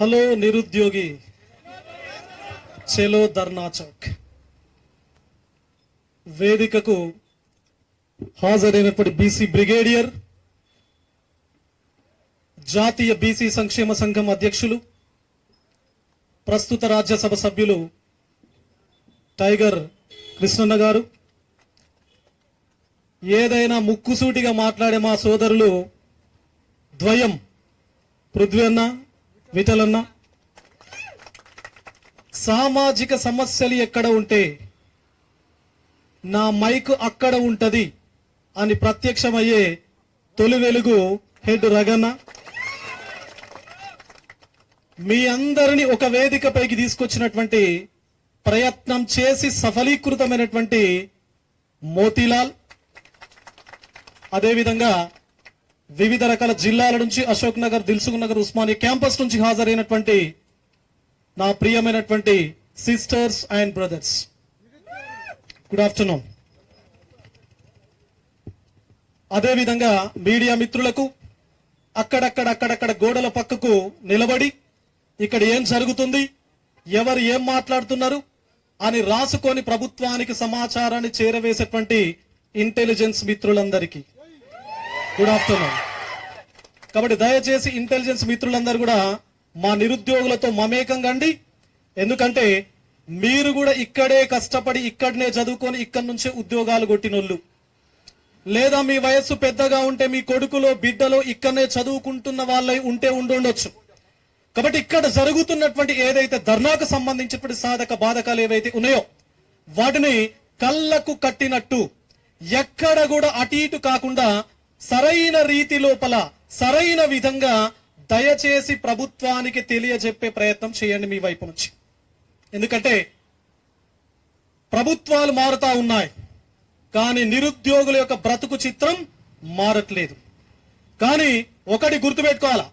Hello నిరుద్యోగి చెలో ధర్నా చౌక్. వేదికకు హాజరైనప్పటి బీసీ బ్రిగేడియర్ జాతీయ బీసీ సంక్షేమ సంఘం అధ్యక్షులు ప్రస్తుత రాజ్యసభ సభ్యులు టైగర్ కృష్ణన్న గారు. ఏదైనా ముక్కుసూటిగా మాట్లాడే మా సోదరులు ద్వయం పృథ్వీ అన్న విఠలన్న సామాజిక సమస్యలు ఎక్కడ ఉంటే నా మైక్ అక్కడ ఉంటది అని ప్రత్యక్షమయ్యే తొలి వెలుగు హెడ్ రగన్న. మీ అందరిని ఒక వేదికపైకి తీసుకొచ్చినటువంటి ప్రయత్నం చేసి సఫలీకృతమైనటువంటి మోతీలాల్. అదేవిధంగా వివిధ రకాల జిల్లాల నుంచి అశోక్ నగర్ దిల్సుఖ్ నగర్ ఉస్మానియా క్యాంపస్ నుంచి హాజరైనటువంటి నా ప్రియమైనటువంటి sisters and brothers good afternoon అదేవిధంగా మీడియా మిత్రులకు అక్కడక్కడ అక్కడక్కడ గోడల పక్కకు నిలబడి ఇక్కడ ఏం జరుగుతుంది ఎవరు ఏం మాట్లాడుతున్నారు అని రాసుకొని ప్రభుత్వానికి సమాచారాన్ని చేరవేసేటువంటి ఇంటెలిజెన్స్ మిత్రులందరికీ. గుడ్ ఆఫ్టర్నూన్ కాబట్టి దయచేసి ఇంటెలిజెన్స్ మిత్రులందరూ కూడా మా నిరుద్యోగులతో మమేకంగా అండి ఎందుకంటే మీరు కూడా ఇక్కడే కష్టపడి ఇక్కడనే చదువుకొని ఇక్కడి నుంచే ఉద్యోగాలు కొట్టినోళ్ళు. లేదా మీ వయస్సు పెద్దగా ఉంటే మీ కొడుకులో బిడ్డలో ఇక్కడనే చదువుకుంటున్న వాళ్ళై ఉంటే ఉండుండొచ్చు. కాబట్టి ఇక్కడ జరుగుతున్నటువంటి ఏదైతే ధర్నాకు సంబంధించినటువంటి సాధక బాధకాలు ఏవైతే ఉన్నాయో వాటిని కళ్ళకు కట్టినట్టు ఎక్కడ కూడా అటు ఇటు కాకుండా సరైన రీతి లోపల సరైన విధంగా దయచేసి ప్రభుత్వానికి తెలియజెప్పే ప్రయత్నం చేయండి మీ వైపు నుంచి. ఎందుకంటే ప్రభుత్వాలు మారుతా ఉన్నాయి కానీ నిరుద్యోగుల యొక్క బ్రతుకు చిత్రం మారట్లేదు. కానీ ఒకటి గుర్తుపెట్టుకోవాలా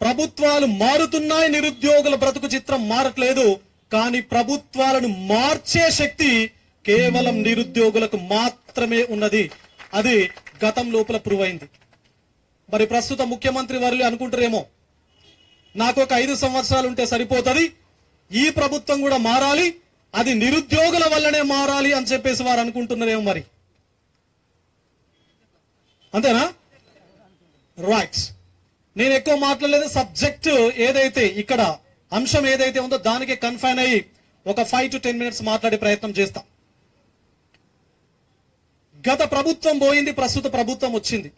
ప్రభుత్వాలు మారుతున్నాయి నిరుద్యోగుల బ్రతుకు చిత్రం మారట్లేదు కానీ ప్రభుత్వాలను మార్చే శక్తి కేవలం నిరుద్యోగులకు మాత్రమే ఉన్నది. అది గతం లోపల ప్రూవ్ అయింది మరి ప్రస్తుత ముఖ్యమంత్రి వర్యులు అనుకుంటారేమో? నాకు ఒక ఐదు సంవత్సరాలు ఉంటే సరిపోతది. ఈ ప్రభుత్వం కూడా మారాలి. అది నిరుద్యోగుల వల్లనే మారాలి అని చెప్పేసి వారు అనుకుంటున్నారేమో మరి. అంతేనా? రైట్స్ నేను ఎక్కువ మాట్లాడలేదు. సబ్జెక్ట్ ఏదైతే ఇక్కడ అంశం ఏదైతే ఉందో దానికి కన్ఫైన్ అయ్యి ఒక ఫైవ్ టు టెన్ మినిట్స్ మాట్లాడే ప్రయత్నం చేస్తా. గత ప్రభుత్వం పోయింది ప్రస్తుత ప్రభుత్వం వచ్చింది.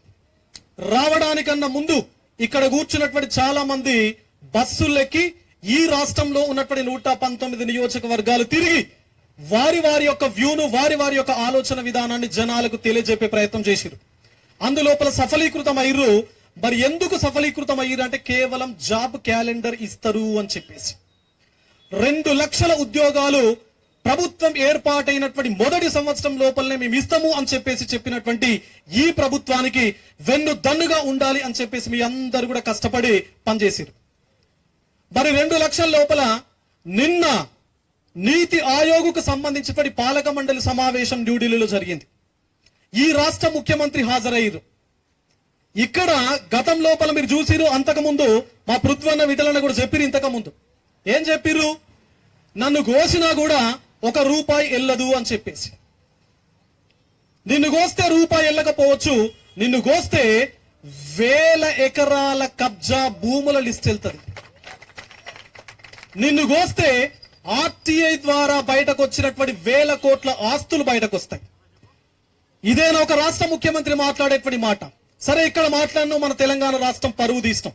రావడానికన్నా ముందు ఇక్కడ కూర్చున్నటువంటి చాలా మంది బస్సులెక్కి ఈ రాష్ట్రంలో ఉన్నటువంటి నూట పంతొమ్మిది నియోజకవర్గాలు తిరిగి వారి వారి యొక్క వ్యూను వారి వారి యొక్క ఆలోచన విధానాన్ని జనాలకు తెలియజెప్పే ప్రయత్నం చేసిరు అందులోపల సఫలీకృతం అయ్యారు మరి ఎందుకు సఫలీకృతం అయ్యారు అంటే కేవలం జాబ్ క్యాలెండర్ ఇస్తారు అని చెప్పేసి. రెండు లక్షల ఉద్యోగాలు ప్రభుత్వం ఏర్పాటైనటువంటి మొదటి సంవత్సరం లోపలనే మేము ఇస్తాము అని చెప్పేసి చెప్పినటువంటి ఈ ప్రభుత్వానికి వెన్ను దన్నుగా ఉండాలి అని చెప్పేసి మీ అందరు కూడా కష్టపడి పనిచేసారు మరి రెండు లక్షల లోపల నిన్న నీతి ఆయోగ్కు సంబంధించినటువంటి పాలక మండలి సమావేశం న్యూఢిల్లీలో జరిగింది. ఈ రాష్ట్ర ముఖ్యమంత్రి హాజరయ్యారు ఇక్కడ గతం లోపల మీరు చూసిరు అంతకుముందు మా పృథ్వన్న విధులను కూడా చెప్పిరు ఇంతకుముందు. ఏం చెప్పిర్రు? నన్ను కోసినా కూడా ఒక రూపాయి ఎల్లదు అని చెప్పేసి. నిన్ను కోస్తే రూపాయి వెళ్ళకపోవచ్చు నిన్ను కోస్తే వేల ఎకరాల కబ్జా భూముల లిస్ట్ వెళ్తుంది. నిన్ను కోస్తే ఆర్టీఐ ద్వారా బయటకు వచ్చినటువంటి వేల కోట్ల ఆస్తులు బయటకు వస్తాయి ఇదేనా ఒక రాష్ట్ర ముఖ్యమంత్రి మాట్లాడేటువంటి మాట? సరే ఇక్కడ మాట్లాడినా మన తెలంగాణ రాష్ట్రం పరువు తీస్తాం.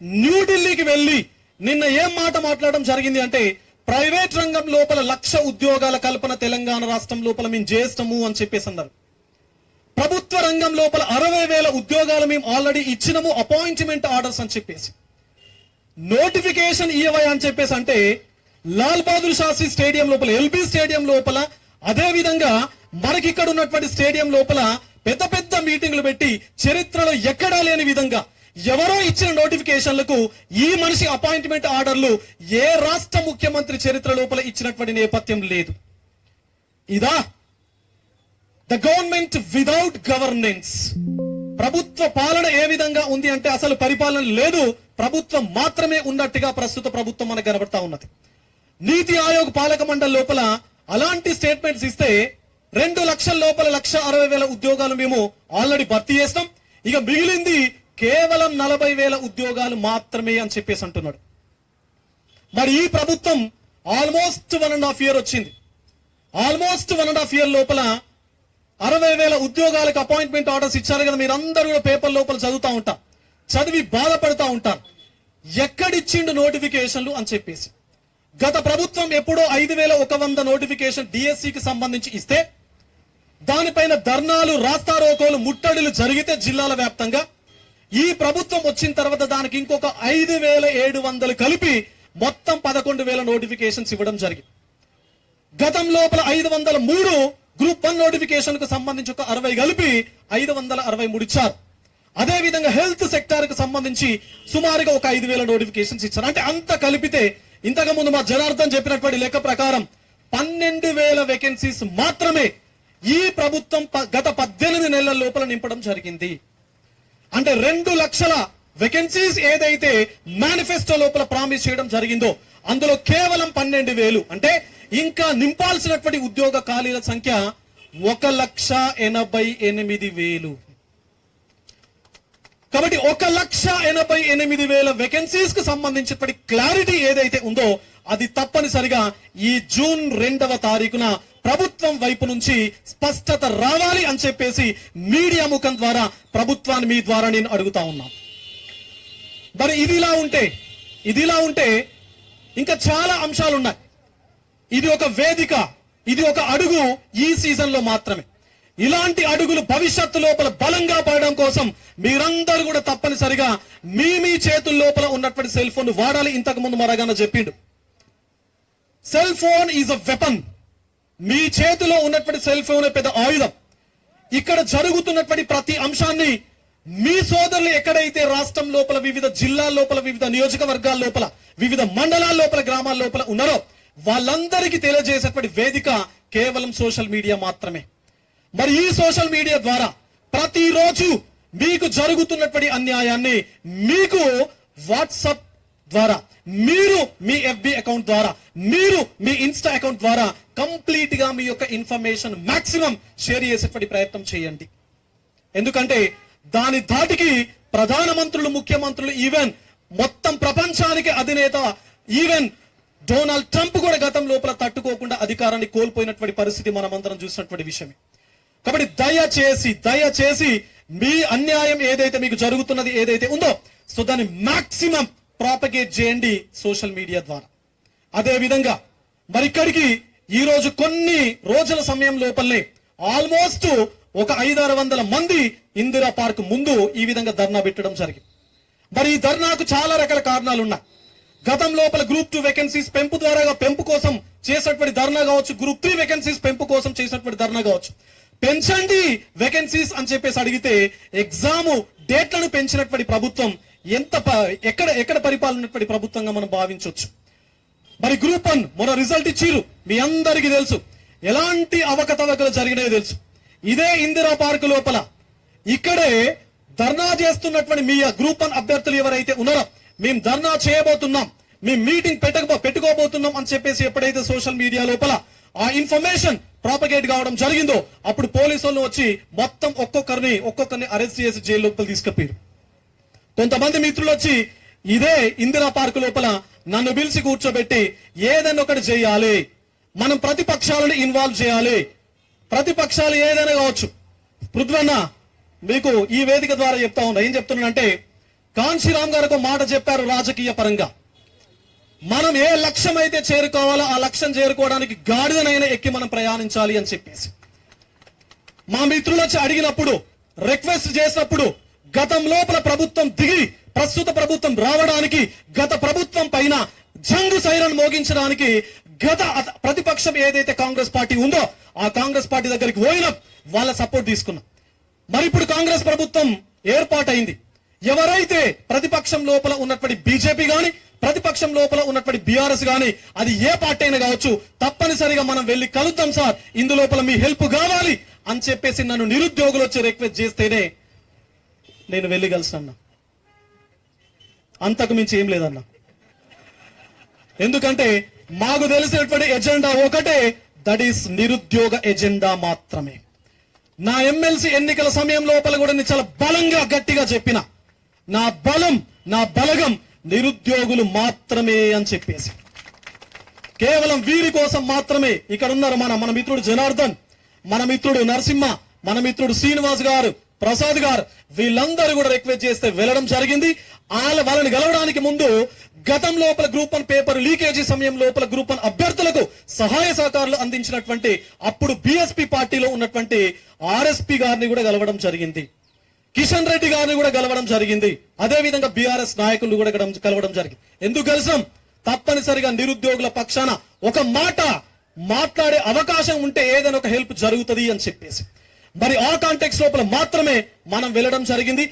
న్యూఢిల్లీకి వెళ్ళి నిన్న ఏం మాట మాట్లాడడం జరిగింది అంటే ప్రైవేట్ రంగం లోపల లక్ష ఉద్యోగాల కల్పన తెలంగాణ రాష్ట్రం లోపల మేము చేస్తాము అని చెప్పేసి అన్నారు ప్రభుత్వ రంగం లోపల అరవై వేల ఉద్యోగాలు మేము ఆల్రెడీ ఇచ్చినము అపాయింట్మెంట్ ఆర్డర్స్ అని చెప్పేసి. నోటిఫికేషన్ ఇవ్వై అని చెప్పేసి అంటే లాల్ బహదూర్ శాస్త్రి స్టేడియం లోపల ఎల్బీ స్టేడియం లోపల అదే విధంగా మనకి ఇక్కడ ఉన్నటువంటి స్టేడియం లోపల పెద్ద పెద్ద మీటింగ్లు పెట్టి చరిత్రలో ఎక్కడా లేని విధంగా ఎవరో ఇచ్చిన నోటిఫికేషన్లకు ఈ మనిషి అపాయింట్మెంట్ ఆర్డర్లు ఏ రాష్ట్ర ముఖ్యమంత్రి చరిత్ర లోపల ఇచ్చినటువంటి నేపథ్యం లేదు. ఇదా ద గవర్నమెంట్ విదౌట్ గవర్నెన్స్. ప్రభుత్వ పాలన ఏ విధంగా ఉంది అంటే అసలు పరిపాలన లేదు. ప్రభుత్వం మాత్రమే ఉన్నట్టుగా ప్రస్తుత ప్రభుత్వం మనకు కనబడతా ఉన్నది. నీతి ఆయోగ్ పాలక మండలి లోపల అలాంటి స్టేట్మెంట్స్ ఇస్తే రెండు లక్షల లోపల లక్ష అరవై వేల ఉద్యోగాలు మేము ఆల్రెడీ భర్తీ చేస్తాం ఇక మిగిలింది కేవలం నలభై వేల ఉద్యోగాలు మాత్రమే అని చెప్పేసి అంటున్నాడు. మరి ఈ ప్రభుత్వం almost one and half year వచ్చింది. Almost one and half year లోపల అరవై వేల ఉద్యోగాలకు అపాయింట్మెంట్ ఆర్డర్స్ ఇచ్చారు కదా మీరందరూ కూడా పేపర్ లోపల చదువుతా ఉంటారు చదివి బాధపడతా ఉంటారు ఎక్కడిచ్చిండు నోటిఫికేషన్లు అని చెప్పేసి. గత ప్రభుత్వం ఎప్పుడో ఐదు వేల ఒక వంద నోటిఫికేషన్ డిఎస్సికి సంబంధించి ఇస్తే దానిపైన ధర్నాలు రాస్తారోకోలు ముట్టడిలు జరిగితే జిల్లాల వ్యాప్తంగా ఈ ప్రభుత్వం వచ్చిన తర్వాత దానికి ఇంకొక ఐదు వేల ఏడు వందలు కలిపి మొత్తం పదకొండు వేల నోటిఫికేషన్స్ ఇవ్వడం జరిగింది. గతం లోపల ఐదు వందల మూడు గ్రూప్ వన్ నోటిఫికేషన్కు సంబంధించి ఒక అరవై కలిపి ఐదు వందల అరవై మూడు ఇచ్చారు. అదే విధంగా హెల్త్ సెక్టార్కు సంబంధించి సుమారుగా ఒక ఐదు వేల నోటిఫికేషన్స్ ఇచ్చారు. అంటే అంత కలిపితే ఇంతకు ముందు మా జనార్దన్ చెప్పినటువంటి లెక్క ప్రకారం పన్నెండు వేల వేకెన్సీస్ మాత్రమే ఈ ప్రభుత్వం ప- గత పద్దెనిమిది నెలల లోపల నింపడం జరిగింది. అంటే రెండు లక్షల వేకెన్సీస్ ఏదైతే మేనిఫెస్టో లోపల ప్రామిస్ చేయడం జరిగిందో అందులో కేవలం పన్నెండు వేలు. అంటే ఇంకా నింపాల్సినటువంటి ఉద్యోగ ఖాళీల సంఖ్య ఒక లక్ష ఎనభై ఎనిమిది వేలు. కాబట్టి ఒక లక్ష ఎనభై ఎనిమిది వేల వేకెన్సీస్కు సంబంధించినటువంటి క్లారిటీ ఏదైతే ఉందో అది తప్పనిసరిగా ఈ జూన్ రెండవ తారీఖున ప్రభుత్వం వైపు నుంచి స్పష్టత రావాలి అని చెప్పేసి మీడియా ముఖం ద్వారా ప్రభుత్వాన్ని మీ ద్వారా నేను అడుగుతా ఉన్నా. మరి ఇదిలా ఉంటే ఇదిలా ఉంటే ఇంకా చాలా అంశాలు ఉన్నాయి. ఇది ఒక వేదిక ఇది ఒక అడుగు ఈ సీజన్లో మాత్రమే. ఇలాంటి అడుగులు భవిష్యత్తు లోపల బలంగా పడడం కోసం మీరందరూ కూడా తప్పనిసరిగా మీ మీ చేతుల లోపల ఉన్నటువంటి సెల్ ఫోన్ వాడాలి. ఇంతకు ముందు మరగాన చెప్పిండు. Cell phone is a weapon. మీ చేతిలో ఉన్నటువంటి సెల్ ఫోన్ పెద్ద ఆయుధం. ఇక్కడ జరుగుతున్నటువంటి ప్రతి అంశాన్ని మీ సోదరులు ఎక్కడైతే రాష్ట్రం లోపల వివిధ జిల్లాల లోపల వివిధ నియోజకవర్గాల లోపల వివిధ మండలాల లోపల గ్రామాల లోపల ఉన్నారో వాళ్ళందరికీ తెలియజేసేటువంటి వేదిక కేవలం సోషల్ మీడియా మాత్రమే. మరి ఈ సోషల్ మీడియా ద్వారా ప్రతిరోజు మీకు జరుగుతున్నటువంటి అన్యాయాన్ని మీకు వాట్సాప్ ద్వారా మీరు మీ ఎఫ్బి అకౌంట్ ద్వారా మీరు మీ ఇన్స్టా అకౌంట్ ద్వారా కంప్లీట్గా మీ యొక్క ఇన్ఫర్మేషన్ మాక్సిమం షేర్ చేసేటువంటి ప్రయత్నం చేయండి. ఎందుకంటే దాని ధాటికి ప్రధానమంత్రులు ముఖ్యమంత్రులు ఈవెన్ మొత్తం ప్రపంచానికి అధినేత ఈవెన్ డొనాల్డ్ ట్రంప్ కూడా గతం లోపల తట్టుకోకుండా అధికారాన్ని కోల్పోయినటువంటి పరిస్థితి మనమందరం చూసినటువంటి విషయమే. కాబట్టి దయచేసి దయచేసి మీ అన్యాయం ఏదైతే మీకు జరుగుతున్నది ఏదైతే ఉందో సో దాన్ని మాక్సిమం ప్రాపగేట్ చేయండి సోషల్ మీడియా ద్వారా. అదే విధంగా మరి ఇక్కడికి ఈ రోజు కొన్ని రోజుల సమయం లోపలనే ఆల్మోస్ట్ ఒక ఐదారు వందల మంది ఇందిరా పార్క్ ముందు ఈ విధంగా ధర్నా పెట్టడం జరిగింది. మరి ఈ ధర్నాకు చాలా రకాల కారణాలు ఉన్నాయి గతం లోపల గ్రూప్ టూ వేకెన్సీస్ పెంపు ద్వారా పెంపు కోసం చేసినటువంటి ధర్నా కావచ్చు గ్రూప్ త్రీ వేకెన్సీస్ పెంపు కోసం చేసినటువంటి ధర్నా కావచ్చు. పెంచండి వేకెన్సీస్ అని చెప్పేసి అడిగితే ఎగ్జామ్ డేట్లను పెంచినటువంటి ప్రభుత్వం ఎంత ప- ఎక్కడ ఎక్కడ పరిపాలనటువంటి ప్రభుత్వంగా మనం భావించవచ్చు మరి గ్రూప్ వన్ మొన్న రిజల్ట్ ఇచ్చిరు మీ అందరికీ తెలుసు. ఎలాంటి అవకతవకలు జరిగినాయో తెలుసు. ఇదే ఇందిరా పార్క్ లోపల. ఇక్కడే ధర్నా చేస్తున్నటువంటి మీ గ్రూప్ వన్ అభ్యర్థులు ఎవరైతే ఉన్నారో మేము ధర్నా చేయబోతున్నాం. మేము మీటింగ్ పెట్టకపో పెట్టుకోబోతున్నాం అని చెప్పేసి ఎప్పుడైతే సోషల్ మీడియా లోపల ఆ ఇన్ఫర్మేషన్ ప్రాపగేట్ కావడం జరిగిందో అప్పుడు పోలీసులు వచ్చి మొత్తం ఒక్కొక్కరిని ఒక్కొక్కరిని అరెస్ట్ చేసి జైలు లోపల తీసుకుపోయారు కొంతమంది మిత్రులు వచ్చి ఇదే ఇందిరా పార్క్ లోపల నన్ను పిలిచి కూర్చోబెట్టి ఏదైనా ఒకటి చేయాలి. మనం ప్రతిపక్షాలను ఇన్వాల్వ్ చేయాలి. ప్రతిపక్షాలు ఏదైనా కావచ్చు. పృథ్వన్న మీకు ఈ వేదిక ద్వారా చెప్తా ఉన్నా ఏం చెప్తున్నానంటే కాంశీరామ్ గారు ఒక మాట చెప్పారు రాజకీయ పరంగా. మనం ఏ లక్ష్యం అయితే చేరుకోవాలో ఆ లక్ష్యం చేరుకోవడానికి గాడిదనైనా ఎక్కి మనం ప్రయాణించాలి అని చెప్పేసి. మా మిత్రులు వచ్చి అడిగినప్పుడు రిక్వెస్ట్ చేసినప్పుడు గతం లోపల ప్రభుత్వం దిగి ప్రస్తుత ప్రభుత్వం రావడానికి గత ప్రభుత్వం పైన జంగు సైరన్ మోగించడానికి గత ప్రతిపక్షం ఏదైతే కాంగ్రెస్ పార్టీ ఉందో ఆ కాంగ్రెస్ పార్టీ దగ్గరికి పోయినా వాళ్ళ సపోర్ట్ తీసుకున్నాం. మరి ఇప్పుడు కాంగ్రెస్ ప్రభుత్వం ఏర్పాటైంది. ఎవరైతే ప్రతిపక్షం లోపల ఉన్నటువంటి బీజేపీ గాని ప్రతిపక్షం లోపల ఉన్నటువంటి బీఆర్ఎస్ గాని అది ఏ పార్టీ అయినా కావచ్చు తప్పనిసరిగా మనం వెళ్ళి కలుద్దాం సార్ ఇందులోపల మీ హెల్ప్ కావాలి అని చెప్పేసి నన్ను నిరుద్యోగులు వచ్చి రిక్వెస్ట్ చేస్తేనే నేను వెళ్ళి కలిసినా అంతకు మించి ఏం లేదన్నా. ఎందుకంటే మాకు తెలిసినటువంటి ఎజెండా ఒకటే దట్ ఈస్ నిరుద్యోగ ఎజెండా మాత్రమే. నా ఎమ్మెల్సీ ఎన్నికల సమయం లోపల కూడా నేను చాలా బలంగా గట్టిగా చెప్పిన. నా బలం నా బలగం నిరుద్యోగులు మాత్రమే అని చెప్పేసి. కేవలం వీరి కోసం మాత్రమే ఇక్కడ ఉన్నారు మన మన మిత్రుడు జనార్దన్ మన మిత్రుడు నరసింహ మన మిత్రుడు శ్రీనివాస్ గారు ప్రసాద్ గారు వీళ్ళందరూ కూడా రిక్వెస్ట్ చేస్తే వెళ్ళడం జరిగింది. వాళ్ళ వాళ్ళని గెలవడానికి ముందు గతం లోపల గ్రూప్ వన్ పేపర్ లీకేజీ సమయం లోపల గ్రూప్ వన్ అభ్యర్థులకు సహాయ సహకారాలు అందించినటువంటి అప్పుడు బిఎస్పి పార్టీలో ఉన్నటువంటి ఆర్ఎస్పి గారిని కూడా గెలవడం జరిగింది. కిషన్ రెడ్డి గారిని కూడా గెలవడం జరిగింది. అదే విధంగా బీఆర్ఎస్ నాయకులు కూడా కలవడం జరిగింది. ఎందుకు కలిసాం తప్పనిసరిగా నిరుద్యోగుల పక్షాన ఒక మాట మాట్లాడే అవకాశం ఉంటే ఏదైనా ఒక హెల్ప్ జరుగుతుంది అని చెప్పేసి. మరి ఆ కాంటెక్స్ లోపల మాత్రమే మనం వెళ్ళడం జరిగింది.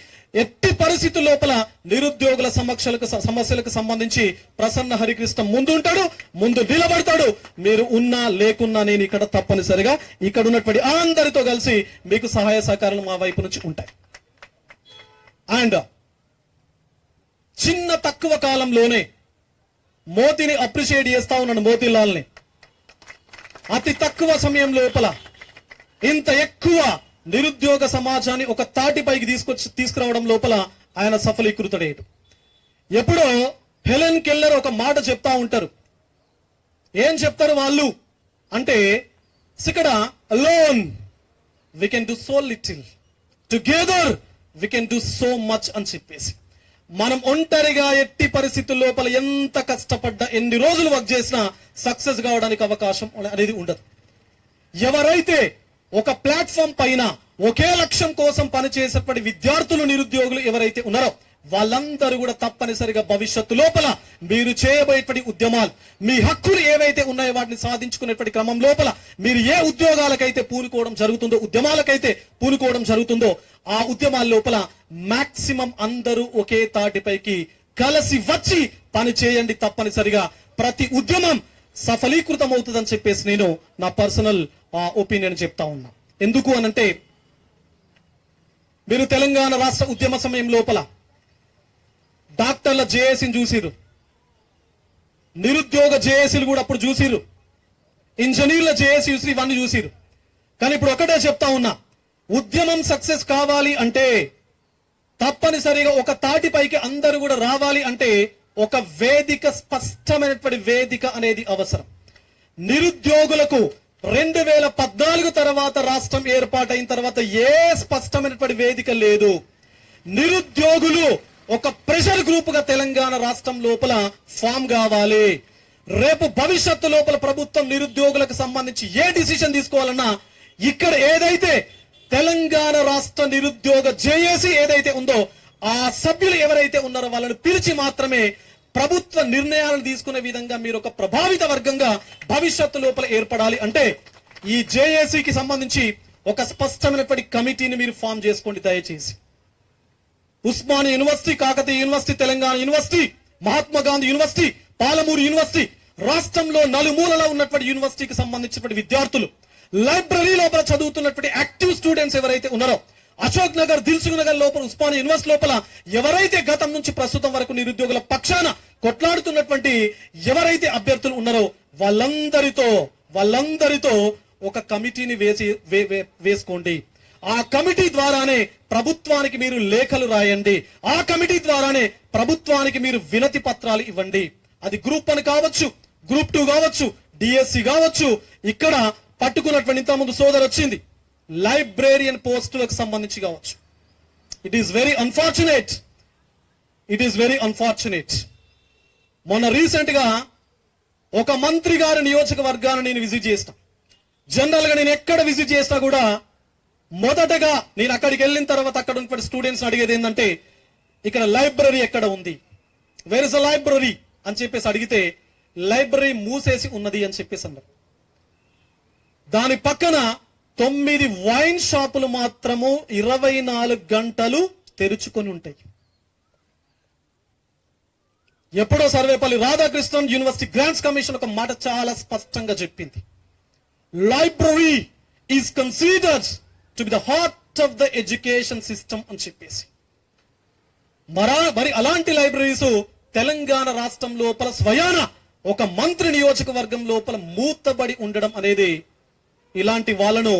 ఎట్టి పరిస్థితుల లోపల నిరుద్యోగుల సమస్యలకు సమస్యలకు సంబంధించి ప్రసన్న హరికృష్ణ ముందు ఉంటాడు ముందు నిలబడతాడు. మీరు ఉన్నా లేకున్నా నేను ఇక్కడ తప్పనిసరిగా ఇక్కడ ఉన్నటువంటి అందరితో కలిసి మీకు సహాయ సహకారాలు మా వైపు నుంచి ఉంటాయి. అండ్ చిన్న తక్కువ కాలంలోనే మోతిని అప్రిషియేట్ చేస్తా ఉన్నాను మోతీలాల్ని. అతి తక్కువ సమయం లోపల ఇంత ఎక్కువ నిరుద్యోగ సమాజాన్ని ఒక తాటిపైకి తీసుకొచ్చి తీసుకురావడం లోపల ఆయన సఫలీకృతుడేడు ఎప్పుడో హెలెన్ కెల్లర్ ఒక మాట చెప్తా ఉంటారు. ఏం చెప్తారు వాళ్ళు? అంటే ఇక్కడ alone we can do so little together we can do so much అని చెప్పేసి. మనం ఒంటరిగా ఎట్టి పరిస్థితుల లోపల ఎంత కష్టపడ్డా ఎన్ని రోజులు వర్క్ చేసినా సక్సెస్ కావడానికి అవకాశం అనేది ఉండదు. ఎవరైతే ఒక ప్లాట్ఫామ్ పైన ఒకే లక్ష్యం కోసం పనిచేసేటువంటి విద్యార్థులు నిరుద్యోగులు ఎవరైతే ఉన్నారో వాళ్ళందరూ కూడా తప్పనిసరిగా భవిష్యత్తు లోపల మీరు చేయబోయేటువంటి ఉద్యమాలు మీ హక్కులు ఏవైతే ఉన్నాయో వాటిని సాధించుకునేటువంటి క్రమం లోపల మీరు ఏ ఉద్యోగాలకైతే పూనుకోవడం జరుగుతుందో ఉద్యమాలకైతే పూనుకోవడం జరుగుతుందో ఆ ఉద్యమాల లోపల మాక్సిమం అందరూ ఒకే తాటిపైకి కలిసి వచ్చి పని చేయండి తప్పనిసరిగా. ప్రతి ఉద్యమం సఫలీకృతం అవుతుందని చెప్పేసి నేను నా పర్సనల్ ఒపీనియన్ చెప్తా ఉన్నా. ఎందుకు అనంటే మీరు తెలంగాణ రాష్ట్ర ఉద్యమ సమయం లోపల డాక్టర్ల జేఏసీని చూసిరు నిరుద్యోగ జేఏసీలు కూడా అప్పుడు చూసిరు ఇంజనీర్ల జేఏసీ చూసి ఇవన్నీ చూసిరు కానీ ఇప్పుడు ఒకటే చెప్తా ఉన్నా ఉద్యమం సక్సెస్ కావాలి అంటే తప్పనిసరిగా ఒక తాటిపైకి అందరూ కూడా రావాలి అంటే ఒక వేదిక స్పష్టమైనటువంటి వేదిక అనేది అవసరం. నిరుద్యోగులకు రెండు వేల పద్నాలుగు తర్వాత రాష్ట్రం ఏర్పాటైన తర్వాత ఏ స్పష్టమైనటువంటి వేదిక లేదు. నిరుద్యోగులు ఒక ప్రెషర్ గ్రూప్గా తెలంగాణ రాష్ట్రం లోపల ఫామ్ కావాలి. రేపు భవిష్యత్తు లోపల ప్రభుత్వం నిరుద్యోగులకు సంబంధించి ఏ డిసిషన్ తీసుకోవాలన్నా ఇక్కడ ఏదైతే తెలంగాణ రాష్ట్ర నిరుద్యోగ జేఏసీ ఏదైతే ఉందో ఆ సభ్యులు ఎవరైతే ఉన్నారో వాళ్ళని పిలిచి మాత్రమే ప్రభుత్వ నిర్ణయాలను తీసుకునే విధంగా మీరు ఒక ప్రభావిత వర్గంగా భవిష్యత్తు లోపల ఏర్పడాలి అంటే ఈ జేఏసీకి సంబంధించి ఒక స్పష్టమైనటువంటి కమిటీని మీరు ఫామ్ చేసుకోండి దయచేసి. Osmania university Kakatiya university Telangana university Mahatma Gandhi university Palamuru university రాష్ట్రంలో నలుమూలలో ఉన్నటువంటి యూనివర్సిటీకి సంబంధించినటువంటి విద్యార్థులు లైబ్రరీ లోపల చదువుతున్నటువంటి యాక్టివ్ స్టూడెంట్స్ ఎవరైతే ఉన్నారో అశోక్ నగర్ దిల్సుఖ్ నగర్ లోపల ఉస్మానియా యూనివర్సిటీ లోపల ఎవరైతే గతం నుంచి ప్రస్తుతం వరకు నిరుద్యోగుల పక్షాన కొట్లాడుతున్నటువంటి ఎవరైతే అభ్యర్థులు ఉన్నారో వాళ్ళందరితో వాళ్ళందరితో ఒక కమిటీని వేసి వే- వే- వేసుకోండి. ఆ కమిటీ ద్వారానే ప్రభుత్వానికి మీరు లేఖలు రాయండి. ఆ కమిటీ ద్వారానే ప్రభుత్వానికి మీరు వినతి పత్రాలు ఇవ్వండి. అది గ్రూప్ వన్ కావచ్చు గ్రూప్ టూ కావచ్చు డిఎస్సి కావచ్చు. ఇక్కడ పట్టుకున్నటువంటి ఇంతకుముందు సోదరు వచ్చింది. లైబ్రేరియన్ పోస్టులకు సంబంధించి కావచ్చు. It is very unfortunate it is very unfortunate మొన్న రీసెంట్గా ఒక మంత్రి గారి నియోజకవర్గాన్ని నేను విజిట్ చేసిన జనరల్గా నేను ఎక్కడ విజిట్ చేసినా కూడా మొదటగా నేను అక్కడికి వెళ్ళిన తర్వాత అక్కడ ఉన్నటువంటి స్టూడెంట్స్ అడిగేది ఏంటంటే ఇక్కడ లైబ్రరీ ఎక్కడ ఉంది? వేర్ ఇస్ అ లైబ్రరీ అని చెప్పేసి అడిగితే లైబ్రరీ మూసేసి ఉన్నది అని చెప్పేసి అన్నారు. దాని పక్కన తొమ్మిది వైన్ షాపులు మాత్రము ఇరవై నాలుగు గంటలు తెరుచుకొని ఉంటాయి. ఎప్పుడో Sarvepalli Radhakrishnan university grants commission ఒక మాట చాలా స్పష్టంగా చెప్పింది. Library is considered to be the heart of the education system అని చెప్పేసి. మరా మరి అలాంటి లైబ్రరీస్ తెలంగాణ రాష్ట్రం లోపల స్వయాన ఒక మంత్రి నియోజకవర్గం లోపల మూతబడి ఉండడం అనేది ఇలాంటి వాళ్ళను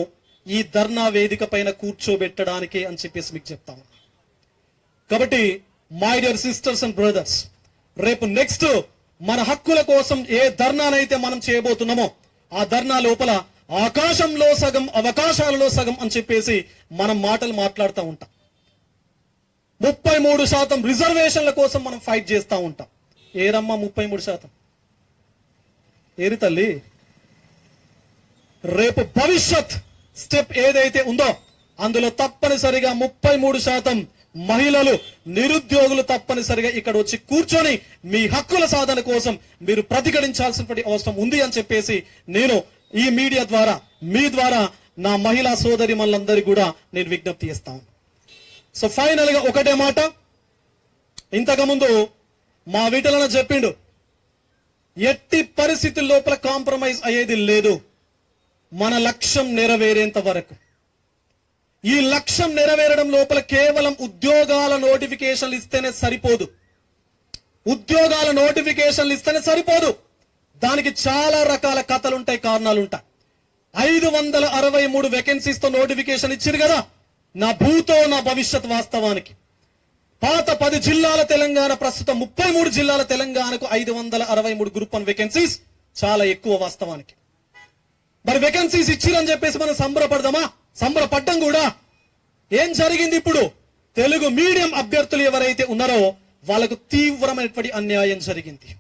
ఈ ధర్నా వేదిక పైన కూర్చోబెట్టడానికే అని చెప్పేసి మీకు చెప్తాను కాబట్టి my dear sisters and brothers రేపు నెక్స్ట్ మన హక్కుల కోసం ఏ ధర్నానైతే మనం చేయబోతున్నామో ఆ ధర్నా లోపల ఆకాశంలో సగం అవకాశాలలో సగం అని చెప్పేసి మనం మాటలు మాట్లాడుతూ ఉంటాం. ముప్పై మూడు శాతం రిజర్వేషన్ల కోసం మనం ఫైట్ చేస్తూ ఉంటాం. ఏరమ్మా ముప్పై మూడు శాతం? ఏరి తల్లి. రేపు భవిష్యత్ స్టెప్ ఏదైతే ఉందో అందులో తప్పనిసరిగా ముప్పై మూడు శాతం మహిళలు నిరుద్యోగులు తప్పనిసరిగా ఇక్కడ వచ్చి కూర్చొని మీ హక్కుల సాధన కోసం మీరు ప్రతిఘటించాల్సినటువంటి అవసరం ఉంది అని చెప్పేసి నేను ఈ మీడియా ద్వారా మీ ద్వారా నా మహిళా సోదరి మనందరికీ కూడా నేను విజ్ఞప్తి చేస్తాను సో ఫైనల్గా ఒకటే మాట. ఇంతకుముందు మా వీటలన చెప్పిండు ఎట్టి పరిస్థితుల లోపల కాంప్రమైజ్ అయ్యేది లేదు. మన లక్ష్యం నెరవేరేంత వరకు. ఈ లక్ష్యం నెరవేరడం లోపల కేవలం ఉద్యోగాల నోటిఫికేషన్లు ఇస్తేనే సరిపోదు. ఉద్యోగాల నోటిఫికేషన్లు ఇస్తేనే సరిపోదు. దానికి చాలా రకాల కథలుంటాయి కారణాలుంటాయి. కారణాలు ఉంటాయి ఐదు వందల అరవై మూడు వేకెన్సీస్తో నోటిఫికేషన్ ఇచ్చారు కదా? నా భూతో నా భవిష్యత్ వాస్తవానికి. పాత పది జిల్లాల తెలంగాణ ప్రస్తుతం ముప్పై మూడు జిల్లాల తెలంగాణకు ఐదు వందల అరవై మూడు గ్రూప్ వన్ వేకెన్సీస్ చాలా ఎక్కువ వాస్తవానికి. మరి వేకెన్సీస్ ఇచ్చిరని చెప్పేసి మనం సంబరపడదామా? సంబరపడ్డం కూడా. ఏం జరిగింది ఇప్పుడు? తెలుగు మీడియం అభ్యర్థులు ఎవరైతే ఉన్నారో వాళ్ళకు తీవ్రమైనటువంటి అన్యాయం జరిగింది.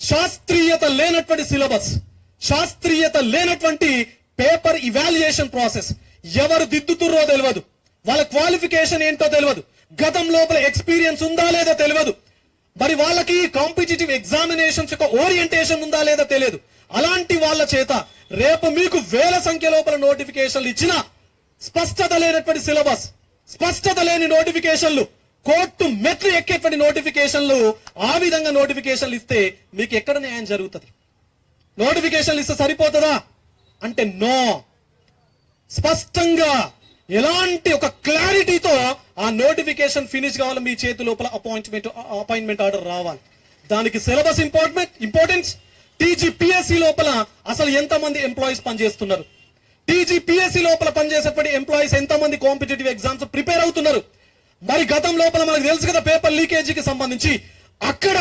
శాస్త్రీయత లేనటువంటి సిలబస్ శాస్త్రీయత లేనటువంటి పేపర్ ఇవాల్యుయేషన్ ప్రాసెస్ ఎవరు దిద్దుతుర్రో తెలియదు. వాళ్ళ క్వాలిఫికేషన్ ఏంటో తెలియదు. గతం లోపల ఎక్స్పీరియన్స్ ఉందా లేదా తెలియదు. మరి వాళ్ళకి కాంపిటేటివ్ ఎగ్జామినేషన్స్ యొక్క ఓరియంటేషన్ ఉందా లేదా తెలియదు. అలాంటి వాళ్ళ చేత రేపు మీకు వేల సంఖ్య లోపల నోటిఫికేషన్లు ఇచ్చిన స్పష్టత లేనటువంటి సిలబస్ స్పష్టత లేని నోటిఫికేషన్లు కోర్టు మెట్లు ఎక్కేటువంటి నోటిఫికేషన్లు ఆ విధంగా నోటిఫికేషన్లు ఇస్తే మీకు ఎక్కడ న్యాయం జరుగుతుంది? నోటిఫికేషన్లు ఇస్తే సరిపోతుందా? అంటే నో. స్పష్టంగా ఎలాంటి ఒక క్లారిటీతో ఆ నోటిఫికేషన్ ఫినిష్ కావాలి మీ చేతి లోపల అపాయింట్మెంట్ అపాయింట్మెంట్ ఆర్డర్ రావాలి. దానికి సిలబస్ ఇంపార్టెంట్ ఇంపార్టెన్స్. టీజీపీఎస్సీ లోపల అసలు ఎంతమంది ఎంప్లాయీస్ పనిచేస్తున్నారు? టీజీపీఎస్సీ లోపల పనిచేసేటువంటి ఎంప్లాయీస్ ఎంతమంది కాంపిటేటివ్ ఎగ్జామ్స్ ప్రిపేర్ అవుతున్నారు? మరి గతం లోపల మనకు తెలుసు కదా పేపర్ లీకేజీకి సంబంధించి అక్కడ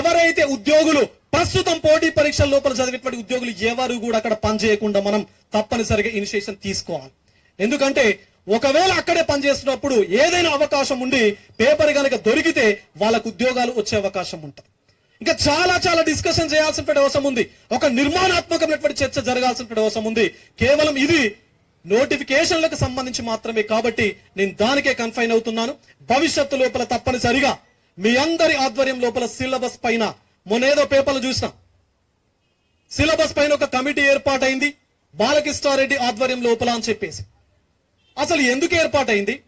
ఎవరైతే ఉద్యోగులు ప్రస్తుతం పోటీ పరీక్షల లోపల చదివేటువంటి ఉద్యోగులు ఎవరు కూడా అక్కడ పనిచేయకుండా మనం తప్పనిసరిగా ఇనిషియేషన్ తీసుకోవాలి. ఎందుకంటే ఒకవేళ అక్కడే పనిచేస్తున్నప్పుడు ఏదైనా అవకాశం ఉండి పేపర్ కనుక దొరికితే వాళ్ళకు ఉద్యోగాలు వచ్చే అవకాశం ఉంటుంది. ఇంకా చాలా చాలా డిస్కషన్ చేయాల్సినటువంటి అవసరం ఉంది. ఒక నిర్మాణాత్మకమైనటువంటి చర్చ జరగాల్సినటువంటి అవసరం ఉంది. కేవలం ఇది నోటిఫికేషన్లకు సంబంధించి మాత్రమే కాబట్టి నేను దానికే కన్ఫైన్ అవుతున్నాను. భవిష్యత్తు లోపల తప్పనిసరిగా మీ అందరి ఆధ్వర్యం లోపల సిలబస్ పైన మొన్నేదో పేపర్లు చూసినా. సిలబస్ పైన ఒక కమిటీ ఏర్పాటైంది. బాలకృష్ణారెడ్డి ఆధ్వర్యం లోపల అని చెప్పేసి. అసలు ఎందుకు ఏర్పాటైంది?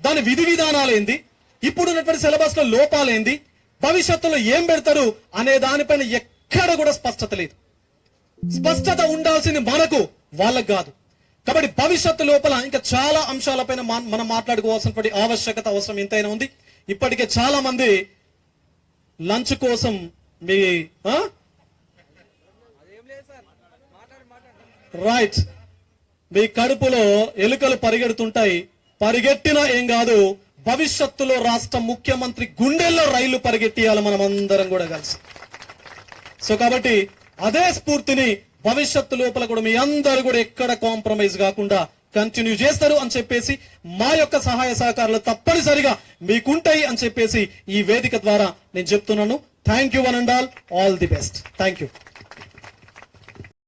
దాని విధి విధానాలు ఏంది ఇప్పుడున్నటువంటి సిలబస్లో లోపాలేంది? భవిష్యత్తులో ఏం పెడతారు అనే దానిపైన ఎక్కడ కూడా స్పష్టత లేదు. స్పష్టత ఉండాల్సింది మనకు వాళ్ళకు కాదు. కాబట్టి భవిష్యత్తు లోపల ఇంకా చాలా అంశాలపైన మనం మాట్లాడుకోవాల్సినటువంటి ఆవశ్యకత అవసరం ఎంతైనా ఉంది. ఇప్పటికే చాలా మంది లంచ్ కోసం మీ రైట్ మీ కడుపులో ఎలుకలు పరిగెడుతుంటాయి. పరిగెట్టినా ఏం కాదు భవిష్యత్తులో రాష్ట్ర ముఖ్యమంత్రి గుండెల్లో రైలు పరిగెత్తియాలి మనం అందరం కూడా కలిసి. సో కాబట్టి అదే స్ఫూర్తిని భవిష్యత్తు లోపల కూడా మీ అందరు కూడా ఎక్కడ కాంప్రమైజ్ కాకుండా కంటిన్యూ చేస్తారు అని చెప్పేసి మా యొక్క సహాయ సహకారాలు తప్పనిసరిగా మీకుంటాయి అని చెప్పేసి ఈ వేదిక ద్వారా నేను చెప్తున్నాను. Thank you one and all all the best thank you